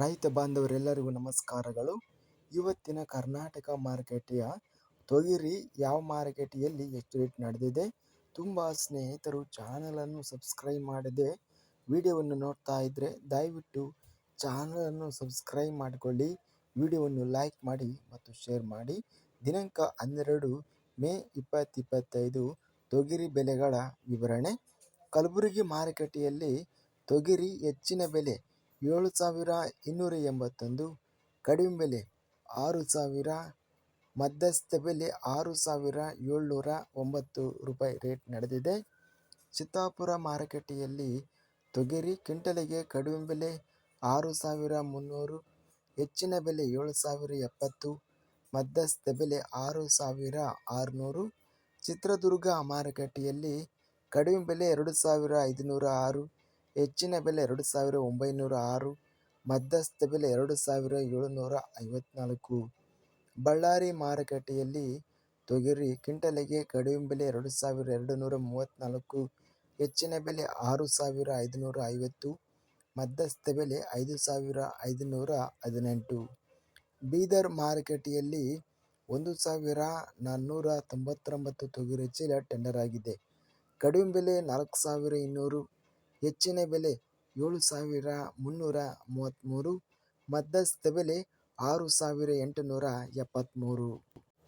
ರೈತ ಬಾಂಧವರೆಲ್ಲರಿಗೂ ನಮಸ್ಕಾರಗಳು. ಇವತ್ತಿನ ಕರ್ನಾಟಕ ಮಾರುಕಟ್ಟೆಯ ತೊಗರಿ ಯಾವ ಮಾರುಕಟ್ಟೆಯಲ್ಲಿ ಎಷ್ಟು ರೇಟ್ ನಡೆದಿದೆ? ತುಂಬ ಸ್ನೇಹಿತರು ಚಾನಲನ್ನು ಸಬ್ಸ್ಕ್ರೈಬ್ ಮಾಡದೆ ವಿಡಿಯೋವನ್ನು ನೋಡ್ತಾ ಇದ್ದರೆ ದಯವಿಟ್ಟು ಚಾನಲನ್ನು ಸಬ್ಸ್ಕ್ರೈಬ್ ಮಾಡಿಕೊಳ್ಳಿ, ವಿಡಿಯೋವನ್ನು ಲೈಕ್ ಮಾಡಿ ಮತ್ತು ಶೇರ್ ಮಾಡಿ. ದಿನಾಂಕ ಹನ್ನೆರಡು ಮೇ ಇಪ್ಪತ್ತಿಪ್ಪತ್ತೈದು, ತೊಗರಿ ಬೆಲೆಗಳ ವಿವರಣೆ. ಕಲಬುರಗಿ ಮಾರುಕಟ್ಟೆಯಲ್ಲಿ ತೊಗರಿ ಹೆಚ್ಚಿನ ಬೆಲೆ ಏಳು ಸಾವಿರ ಇನ್ನೂರ ಎಂಬತ್ತೊಂದು, ಕಡಿಮೆ ಬೆಲೆ ಆರು ಸಾವಿರ, ಮಧ್ಯಸ್ಥ ಬೆಲೆ ಆರು ಸಾವಿರ ಏಳ್ನೂರ ಒಂಬತ್ತು ರೂಪಾಯಿ ರೇಟ್ ನಡೆದಿದೆ. ಚಿತ್ತಾಪುರ ಮಾರುಕಟ್ಟೆಯಲ್ಲಿ ತೊಗರಿ ಕ್ವಿಂಟಲಿಗೆ ಕಡಿಮೆ ಬೆಲೆ ಆರು ಸಾವಿರ ಮುನ್ನೂರು, ಹೆಚ್ಚಿನ ಬೆಲೆ ಏಳು ಸಾವಿರ ಎಪ್ಪತ್ತು, ಮಧ್ಯಸ್ಥ ಬೆಲೆ ಆರು ಸಾವಿರ ಆರುನೂರು. ಚಿತ್ರದುರ್ಗ ಮಾರುಕಟ್ಟೆಯಲ್ಲಿ ಕಡಿಮೆ ಬೆಲೆ ಎರಡು ಸಾವಿರ ಐದುನೂರ ಆರು ಹೆಚ್ಚಿನ ಬೆಲೆ ಎರಡು ಸಾವಿರ ಒಂಬೈನೂರ ಆರು, ಮಧ್ಯಸ್ಥ ಬೆಲೆ ಎರಡು ಸಾವಿರ ಏಳುನೂರ ಐವತ್ನಾಲ್ಕು. ಬಳ್ಳಾರಿ ಮಾರುಕಟ್ಟೆಯಲ್ಲಿ ತೊಗರಿ ಕ್ವಿಂಟಲಿಗೆ ಕಡಿಮೆ ಬೆಲೆ ಎರಡು ಸಾವಿರ ಎರಡು ನೂರ ಮೂವತ್ತ್ನಾಲ್ಕು ಹೆಚ್ಚಿನ ಬೆಲೆ ಆರು ಸಾವಿರ ಐದುನೂರ ಐವತ್ತು, ಮಧ್ಯಸ್ಥ ಬೆಲೆ ಐದು ಸಾವಿರ ಐದುನೂರ ಹದಿನೆಂಟು. ಬೀದರ್ ಮಾರುಕಟ್ಟೆಯಲ್ಲಿ ಒಂದು ಸಾವಿರ ನಾನ್ನೂರ ತೊಂಬತ್ತೊಂಬತ್ತು ತೊಗರಿ ಚೀಲ ಟೆಂಡರ್ ಆಗಿದೆ. ಕಡಿಮೆ ಬೆಲೆ ನಾಲ್ಕು ಸಾವಿರ ಇನ್ನೂರು ಹೆಚ್ಚಿನ ಬೆಲೆ ಏಳು ಸಾವಿರ ಮುನ್ನೂರ ಮೂವತ್ತ್ಮೂರು ಮಧ್ಯಸ್ಥ ಬೆಲೆ ಆರು ಸಾವಿರ ಎಂಟುನೂರ ಎಪ್ಪತ್ತ್ಮೂರು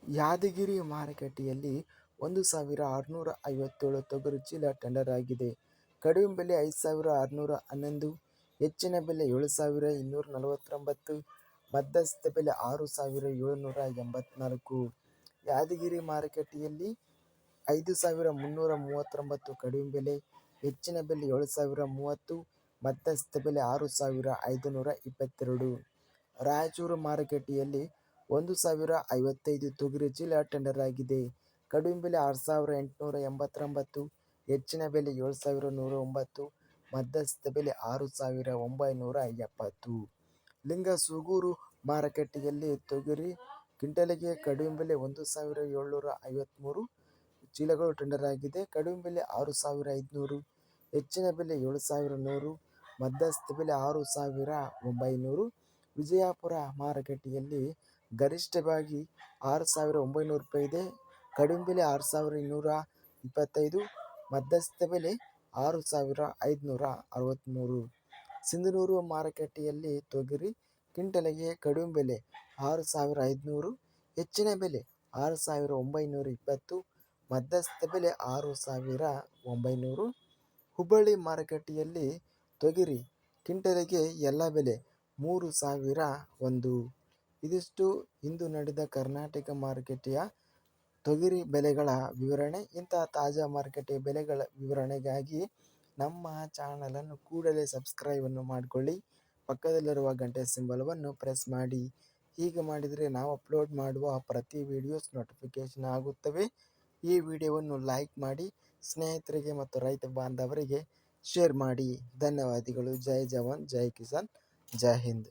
ಯಾದಗಿರಿ ಮಾರುಕಟ್ಟೆಯಲ್ಲಿ ಒಂದು ಸಾವಿರ ಆರುನೂರ ಐವತ್ತೇಳು ತೊಗರಿ ಚೀಲ ಟೆಂಡರ್ ಆಗಿದೆ. ಕಡಿಮೆ ಬೆಲೆ ಐದು ಸಾವಿರ ಆರುನೂರ ಹನ್ನೊಂದು, ಹೆಚ್ಚಿನ ಬೆಲೆ ಏಳು ಸಾವಿರ ಇನ್ನೂರ ನಲವತ್ತೊಂಬತ್ತು ಮಧ್ಯಸ್ಥ ಬೆಲೆ ಆರು ಸಾವಿರ ಏಳುನೂರ ಎಂಬತ್ನಾಲ್ಕು. ಯಾದಗಿರಿ ಮಾರುಕಟ್ಟೆಯಲ್ಲಿ ಐದು ಸಾವಿರ ಮುನ್ನೂರ ಮೂವತ್ತೊಂಬತ್ತು ಕಡಿಮೆ ಬೆಲೆ ಹೆಚ್ಚಿನ ಬೆಲೆ ಏಳು ಸಾವಿರ ಮೂವತ್ತು, ಮಧ್ಯಸ್ಥ ಬೆಲೆ ಆರು ಸಾವಿರ ಐದುನೂರ ಇಪ್ಪತ್ತೆರಡು. ರಾಯಚೂರು ಮಾರುಕಟ್ಟೆಯಲ್ಲಿ ಒಂದು ಸಾವಿರ ಐವತ್ತೈದು ತೊಗರಿ ಚೀಲ ಟೆಂಡರ್ ಆಗಿದೆ. ಕಡಿಮೆ ಬೆಲೆ ಆರು ಸಾವಿರ ಎಂಟುನೂರ ಎಂಬತ್ತೊಂಬತ್ತು, ಹೆಚ್ಚಿನ ಬೆಲೆ ಏಳು ಸಾವಿರ ನೂರ ಒಂಬತ್ತು, ಮಧ್ಯಸ್ಥ ಬೆಲೆ ಆರು ಸಾವಿರ ಒಂಬೈನೂರ ಎಪ್ಪತ್ತು. ಲಿಂಗಸೂಗೂರು ಮಾರುಕಟ್ಟೆಯಲ್ಲಿ ತೊಗರಿ ಕ್ವಿಂಟಲಿಗೆ ಕಡಿಮೆ ಬೆಲೆ ಒಂದು ಸಾವಿರ ಏಳ್ನೂರ ಐವತ್ತ್ಮೂರು ಚೀಲಗಳು ಟೆಂಡರ್ ಆಗಿದೆ. ಕಡಿಮೆ ಬೆಲೆ ಆರು ಸಾವಿರ ಐದುನೂರು ಹೆಚ್ಚಿನ ಬೆಲೆ ಏಳು ಸಾವಿರ ನೂರು, ಮಧ್ಯಸ್ಥ ಬೆಲೆ ಆರು ಸಾವಿರ ಒಂಬೈನೂರು, ವಿಜಯಪುರ ಮಾರುಕಟ್ಟೆಯಲ್ಲಿ ಗರಿಷ್ಠವಾಗಿ ಆರು ಸಾವಿರ ಒಂಬೈನೂರು ರೂಪಾಯಿ ಇದೆ. ಕಡಿಮೆ ಬೆಲೆ ಆರು ಸಾವಿರ ಇನ್ನೂರ ಇಪ್ಪತ್ತೈದು, ಮಧ್ಯಸ್ಥ ಬೆಲೆ ಆರು ಸಾವಿರ ಐದುನೂರ ಅರವತ್ತ್ಮೂರು ಸಿಂಧನೂರು ಮಾರುಕಟ್ಟೆಯಲ್ಲಿ ತೊಗರಿ ಕ್ವಿಂಟಲಿಗೆ ಕಡಿಮೆ ಬೆಲೆ ಆರು ಸಾವಿರ ಐದುನೂರು, ಹೆಚ್ಚಿನ ಬೆಲೆ ಆರು ಸಾವಿರ ಒಂಬೈನೂರ ಇಪ್ಪತ್ತು, ಮಧ್ಯಸ್ಥ ಬೆಲೆ ಆರು ಸಾವಿರ ಒಂಬೈನೂರು ಹುಬ್ಬಳ್ಳಿ ಮಾರುಕಟ್ಟೆಯಲ್ಲಿ ತೊಗರಿ, ಕ್ವಿಂಟಲಿಗೆ ಎಲ್ಲ ಬೆಲೆ ಮೂರು ಸಾವಿರ ಒಂದು. ಇದಿಷ್ಟು ಇಂದು ನಡೆದ ಕರ್ನಾಟಕ ಮಾರುಕಟ್ಟೆಯ ತೊಗರಿ ಬೆಲೆಗಳ ವಿವರಣೆ. ಇಂತಹ ತಾಜಾ ಮಾರುಕಟ್ಟೆಯ ಬೆಲೆಗಳ ವಿವರಣೆಗಾಗಿ ನಮ್ಮ ಚಾನಲನ್ನು ಕೂಡಲೇ ಸಬ್ಸ್ಕ್ರೈಬನ್ನು ಮಾಡಿಕೊಳ್ಳಿ. ಪಕ್ಕದಲ್ಲಿರುವ ಗಂಟೆ ಸಿಂಬಲವನ್ನು ಪ್ರೆಸ್ ಮಾಡಿ. ಹೀಗೆ ಮಾಡಿದರೆ ನಾವು ಅಪ್ಲೋಡ್ ಮಾಡುವ ಪ್ರತಿ ವಿಡಿಯೋಸ್ ನೋಟಿಫಿಕೇಷನ್ ಆಗುತ್ತವೆ. ಈ ವಿಡಿಯೋವನ್ನು ಲೈಕ್ ಮಾಡಿ. ಸ್ನೇಹಿತರಿಗೆ ಮತ್ತು ರೈತ ಬಾಂಧವರಿಗೆ ಶೇರ್ ಮಾಡಿ. ಧನ್ಯವಾದಗಳು. ಜೈ ಜವಾನ್ ಜೈ ಕಿಸಾನ್ ಜೈ ಹಿಂದ್.